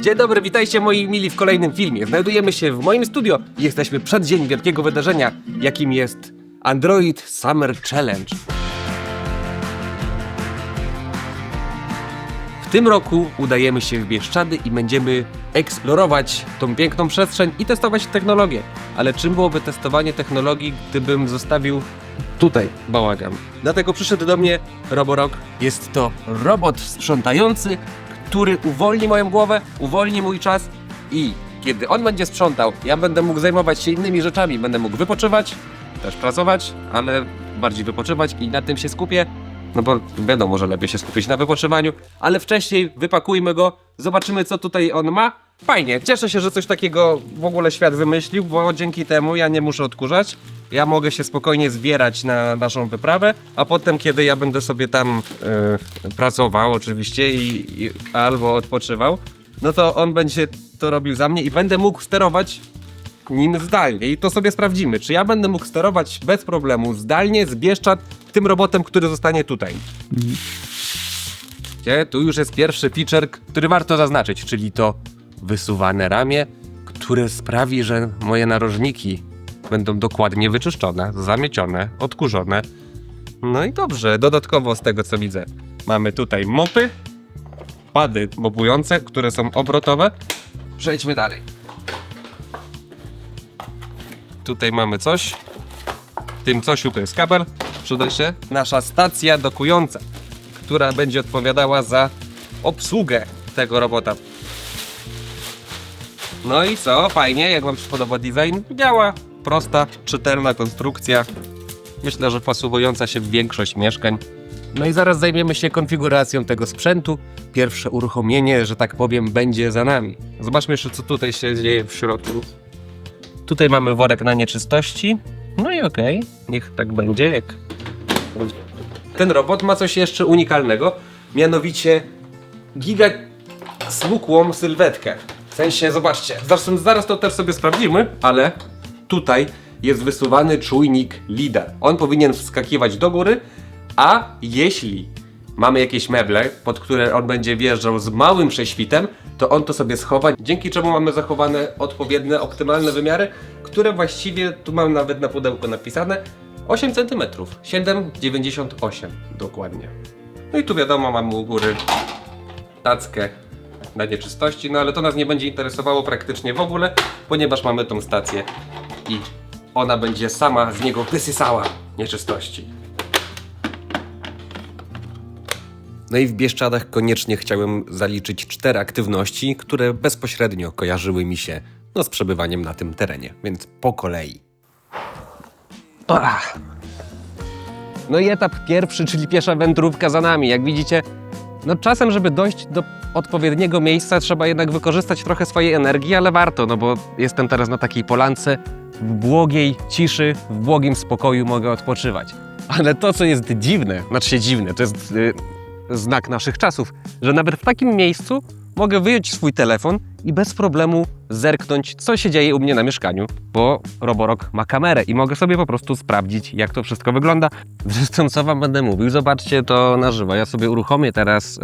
Dzień dobry, witajcie moi mili w kolejnym filmie. Znajdujemy się w moim studio jesteśmy przed dzień wielkiego wydarzenia, jakim jest Android Summer Challenge. W tym roku udajemy się w Bieszczady i będziemy eksplorować tą piękną przestrzeń i testować technologię. Ale czym byłoby testowanie technologii, gdybym zostawił tutaj bałagan? Dlatego przyszedł do mnie Roborok. Jest to robot sprzątający, który uwolni moją głowę, uwolni mój czas i kiedy on będzie sprzątał, ja będę mógł zajmować się innymi rzeczami. Będę mógł wypoczywać, też pracować, ale bardziej wypoczywać i na tym się skupię. No bo wiadomo, że lepiej się skupić na wypoczywaniu, ale wcześniej wypakujmy go, zobaczymy co tutaj on ma. Fajnie, cieszę się, że coś takiego w ogóle świat wymyślił, bo dzięki temu ja nie muszę odkurzać. Ja mogę się spokojnie zbierać na naszą wyprawę, a potem, kiedy ja będę sobie tam e, pracował oczywiście i, i albo odpoczywał, no to on będzie to robił za mnie i będę mógł sterować nim zdalnie. I to sobie sprawdzimy, czy ja będę mógł sterować bez problemu zdalnie z Bieszczad tym robotem, który zostanie tutaj. Gdzie? Tu już jest pierwszy feature, który warto zaznaczyć, czyli to wysuwane ramię, które sprawi, że moje narożniki będą dokładnie wyczyszczone, zamiecione, odkurzone. No i dobrze, dodatkowo z tego co widzę, mamy tutaj mopy, pady mopujące, które są obrotowe. Przejdźmy dalej. Tutaj mamy coś. W tym cosiu to jest kabel. Przyda się nasza stacja dokująca, która będzie odpowiadała za obsługę tego robota. No i co? Fajnie, jak Wam się podoba design? Działa. Prosta, czytelna konstrukcja. Myślę, że pasująca się w większość mieszkań. No i zaraz zajmiemy się konfiguracją tego sprzętu. Pierwsze uruchomienie, że tak powiem, będzie za nami. Zobaczmy jeszcze, co tutaj się dzieje w środku. Tutaj mamy worek na nieczystości. No i okej, niech tak będzie. Jak... Ten robot ma coś jeszcze unikalnego, mianowicie giga smukłą sylwetkę. Sensie, zobaczcie, zresztą zaraz to też sobie sprawdzimy, ale tutaj jest wysuwany czujnik LIDA. On powinien wskakiwać do góry, a jeśli mamy jakieś meble, pod które on będzie wjeżdżał z małym prześwitem, to on to sobie schowa, dzięki czemu mamy zachowane odpowiednie, optymalne wymiary, które właściwie, tu mam nawet na pudełku napisane, 8 cm, 7,98 dokładnie. No i tu wiadomo, mamy u góry tackę na nieczystości, no ale to nas nie będzie interesowało praktycznie w ogóle, ponieważ mamy tą stację i ona będzie sama z niego wysysała nieczystości. No i w Bieszczadach koniecznie chciałem zaliczyć cztery aktywności, które bezpośrednio kojarzyły mi się no, z przebywaniem na tym terenie, więc po kolei. No i etap pierwszy, czyli piesza wędrówka za nami. Jak widzicie, no czasem, żeby dojść do odpowiedniego miejsca, trzeba jednak wykorzystać trochę swojej energii, ale warto, no bo jestem teraz na takiej polance, w błogiej ciszy, w błogim spokoju mogę odpoczywać. Ale to, co jest dziwne, znaczy się dziwne, to jest y, znak naszych czasów, że nawet w takim miejscu mogę wyjąć swój telefon i bez problemu zerknąć, co się dzieje u mnie na mieszkaniu, bo Roborok ma kamerę i mogę sobie po prostu sprawdzić, jak to wszystko wygląda. Zresztą, co wam będę mówił, zobaczcie to na żywo. Ja sobie uruchomię teraz y,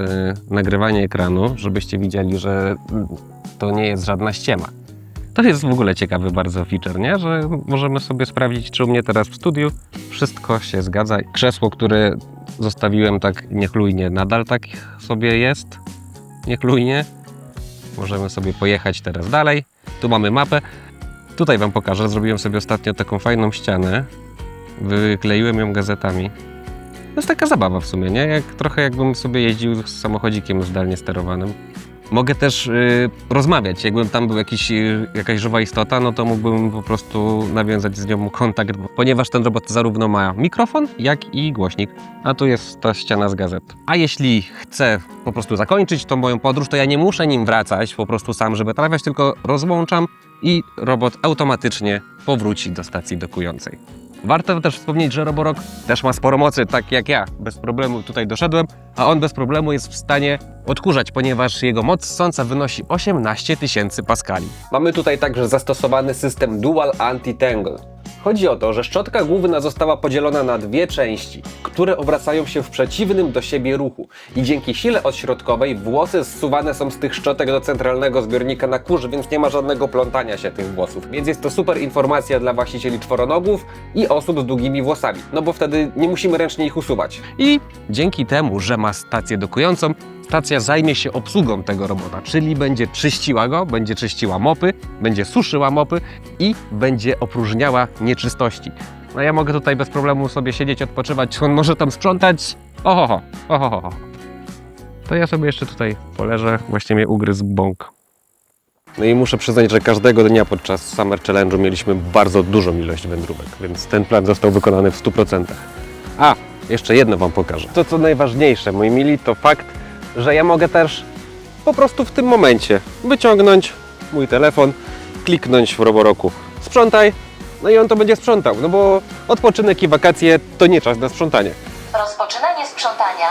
nagrywanie ekranu, żebyście widzieli, że y, to nie jest żadna ściema. To jest w ogóle ciekawy bardzo feature, nie? Że możemy sobie sprawdzić, czy u mnie teraz w studiu wszystko się zgadza. Krzesło, które zostawiłem tak niechlujnie, nadal tak sobie jest. Niechlujnie. Możemy sobie pojechać teraz dalej. Tu mamy mapę. Tutaj Wam pokażę. Zrobiłem sobie ostatnio taką fajną ścianę. Wykleiłem ją gazetami. To jest taka zabawa w sumie, nie? Jak, trochę jakbym sobie jeździł z samochodzikiem zdalnie sterowanym. Mogę też y, rozmawiać. Jakbym tam był jakiś, y, jakaś żywa istota, no to mógłbym po prostu nawiązać z nią kontakt, ponieważ ten robot zarówno ma mikrofon, jak i głośnik. A tu jest ta ściana z gazet. A jeśli chcę po prostu zakończyć tą moją podróż, to ja nie muszę nim wracać po prostu sam, żeby trafiać, tylko rozłączam i robot automatycznie powróci do stacji dokującej. Warto też wspomnieć, że Roborok też ma sporo mocy, tak jak ja. Bez problemu tutaj doszedłem, a on bez problemu jest w stanie odkurzać, ponieważ jego moc sąca wynosi 18 tysięcy paskali. Mamy tutaj także zastosowany system Dual Anti-Tangle. Chodzi o to, że szczotka główna została podzielona na dwie części, które obracają się w przeciwnym do siebie ruchu. I dzięki sile odśrodkowej włosy zsuwane są z tych szczotek do centralnego zbiornika na kurz, więc nie ma żadnego plątania się tych włosów. Więc jest to super informacja dla właścicieli czworonogów i osób z długimi włosami, no bo wtedy nie musimy ręcznie ich usuwać. I dzięki temu, że ma stację dokującą, stacja zajmie się obsługą tego robota, czyli będzie czyściła go, będzie czyściła mopy, będzie suszyła mopy i będzie opróżniała nieczystości. No ja mogę tutaj bez problemu sobie siedzieć, odpoczywać, on może tam sprzątać. Ohoho, ohoho. To ja sobie jeszcze tutaj poleżę, właśnie mnie ugryzł bąk. No i muszę przyznać, że każdego dnia podczas Summer Challenge'u mieliśmy bardzo dużą ilość wędrówek, więc ten plan został wykonany w 100%. A, jeszcze jedno Wam pokażę. To co najważniejsze, moi mili, to fakt, że ja mogę też po prostu w tym momencie wyciągnąć mój telefon, kliknąć w roboroku sprzątaj, no i on to będzie sprzątał, no bo odpoczynek i wakacje to nie czas na sprzątanie. Rozpoczynanie sprzątania.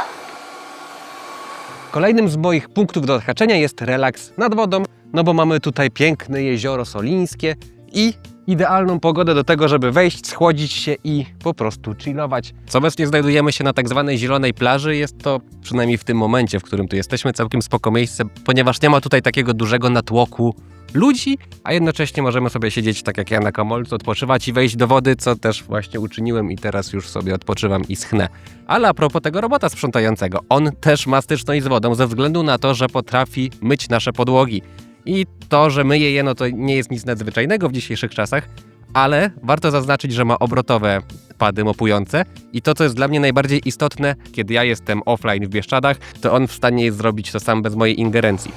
Kolejnym z moich punktów do odhaczenia jest relaks nad wodą, no bo mamy tutaj piękne jezioro solińskie i idealną pogodę do tego, żeby wejść, schłodzić się i po prostu chillować. Co obecnie znajdujemy się na tak zwanej zielonej plaży, jest to przynajmniej w tym momencie, w którym tu jesteśmy, całkiem spoko miejsce, ponieważ nie ma tutaj takiego dużego natłoku ludzi, a jednocześnie możemy sobie siedzieć tak jak ja na komolcu, odpoczywać i wejść do wody, co też właśnie uczyniłem i teraz już sobie odpoczywam i schnę. Ale a propos tego robota sprzątającego, on też ma styczność z wodą ze względu na to, że potrafi myć nasze podłogi. I to, że myje je, no to nie jest nic nadzwyczajnego w dzisiejszych czasach, ale warto zaznaczyć, że ma obrotowe pady mopujące i to, co jest dla mnie najbardziej istotne, kiedy ja jestem offline w Bieszczadach, to on w stanie jest zrobić to sam bez mojej ingerencji.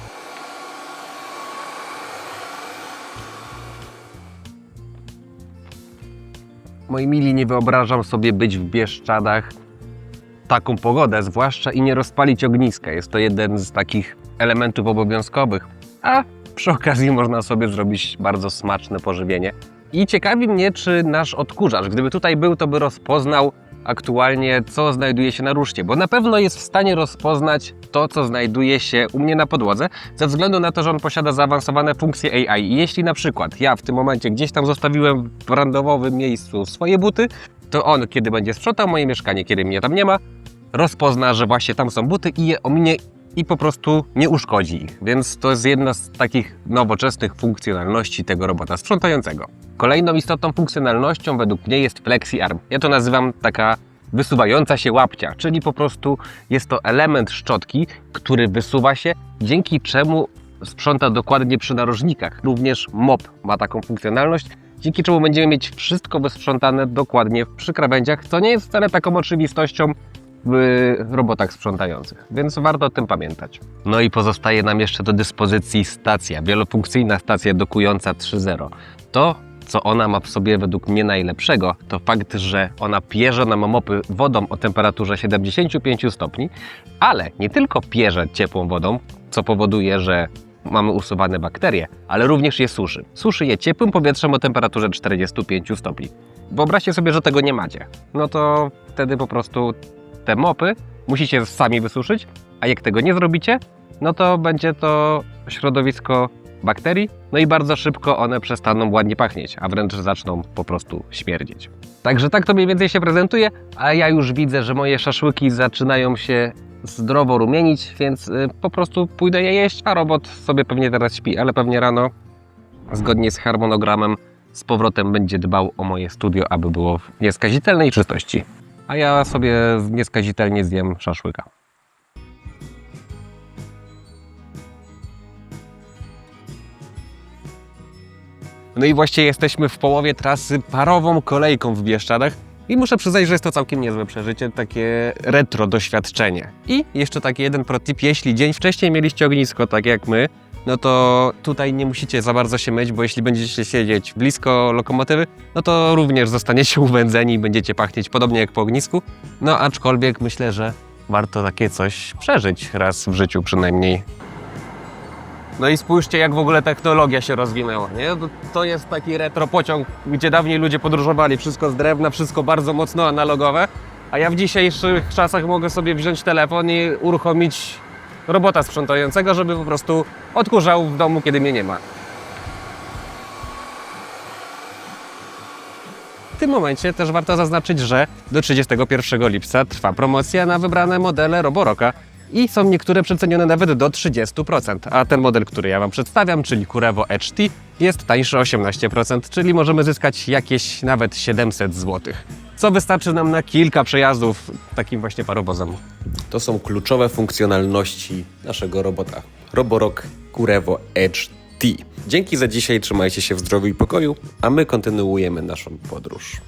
Moi mili, nie wyobrażam sobie być w Bieszczadach taką pogodę, zwłaszcza i nie rozpalić ogniska. Jest to jeden z takich elementów obowiązkowych. A przy okazji można sobie zrobić bardzo smaczne pożywienie. I ciekawi mnie, czy nasz odkurzacz, gdyby tutaj był, to by rozpoznał aktualnie, co znajduje się na ruszcie, bo na pewno jest w stanie rozpoznać to, co znajduje się u mnie na podłodze, ze względu na to, że on posiada zaawansowane funkcje AI. I jeśli na przykład ja w tym momencie gdzieś tam zostawiłem w randomowym miejscu swoje buty, to on, kiedy będzie sprzątał moje mieszkanie, kiedy mnie tam nie ma, rozpozna, że właśnie tam są buty i je ominie i po prostu nie uszkodzi ich. Więc to jest jedna z takich nowoczesnych funkcjonalności tego robota sprzątającego. Kolejną istotną funkcjonalnością według mnie jest FlexiArm. Ja to nazywam taka wysuwająca się łapcia, czyli po prostu jest to element szczotki, który wysuwa się, dzięki czemu sprząta dokładnie przy narożnikach. Również mop ma taką funkcjonalność, dzięki czemu będziemy mieć wszystko wysprzątane dokładnie przy krawędziach, co nie jest wcale taką oczywistością w robotach sprzątających, więc warto o tym pamiętać. No i pozostaje nam jeszcze do dyspozycji stacja, wielofunkcyjna stacja dokująca 3.0. To, co ona ma w sobie według mnie najlepszego, to fakt, że ona pierze nam mopy wodą o temperaturze 75 stopni, ale nie tylko pierze ciepłą wodą, co powoduje, że mamy usuwane bakterie, ale również je suszy. Suszy je ciepłym powietrzem o temperaturze 45 stopni. Wyobraźcie sobie, że tego nie macie. No to wtedy po prostu te mopy musicie sami wysuszyć, a jak tego nie zrobicie, no to będzie to środowisko bakterii, no i bardzo szybko one przestaną ładnie pachnieć, a wręcz zaczną po prostu śmierdzieć. Także tak to mniej więcej się prezentuje, a ja już widzę, że moje szaszłyki zaczynają się zdrowo rumienić, więc y, po prostu pójdę je jeść, a robot sobie pewnie teraz śpi, ale pewnie rano, zgodnie z harmonogramem, z powrotem będzie dbał o moje studio, aby było w nieskazitelnej czystości. A ja sobie nieskazitelnie zjem szaszłyka. No i właściwie jesteśmy w połowie trasy parową kolejką w Bieszczadach. I muszę przyznać, że jest to całkiem niezłe przeżycie, takie retro doświadczenie. I jeszcze taki jeden protip, jeśli dzień wcześniej mieliście ognisko, tak jak my, no to tutaj nie musicie za bardzo się myć, bo jeśli będziecie siedzieć blisko lokomotywy, no to również zostaniecie uwędzeni i będziecie pachnieć podobnie jak po ognisku. No aczkolwiek myślę, że warto takie coś przeżyć raz w życiu przynajmniej. No i spójrzcie, jak w ogóle technologia się rozwinęła. Nie? To- To jest taki retro pociąg, gdzie dawniej ludzie podróżowali. Wszystko z drewna, wszystko bardzo mocno analogowe. A ja w dzisiejszych czasach mogę sobie wziąć telefon i uruchomić robota sprzątającego, żeby po prostu odkurzał w domu, kiedy mnie nie ma. tym momencie też warto zaznaczyć, że do 31 lipca trwa promocja na wybrane modele Roboroka i są niektóre przecenione nawet do 30%, a ten model, który ja Wam przedstawiam, czyli Kurevo HT, jest tańszy o 18%, czyli możemy zyskać jakieś nawet 700 zł. Co wystarczy nam na kilka przejazdów takim właśnie parowozem. To są kluczowe funkcjonalności naszego robota. Roborock Kurevo Edge T. Dzięki za dzisiaj, trzymajcie się w zdrowiu i pokoju, a my kontynuujemy naszą podróż.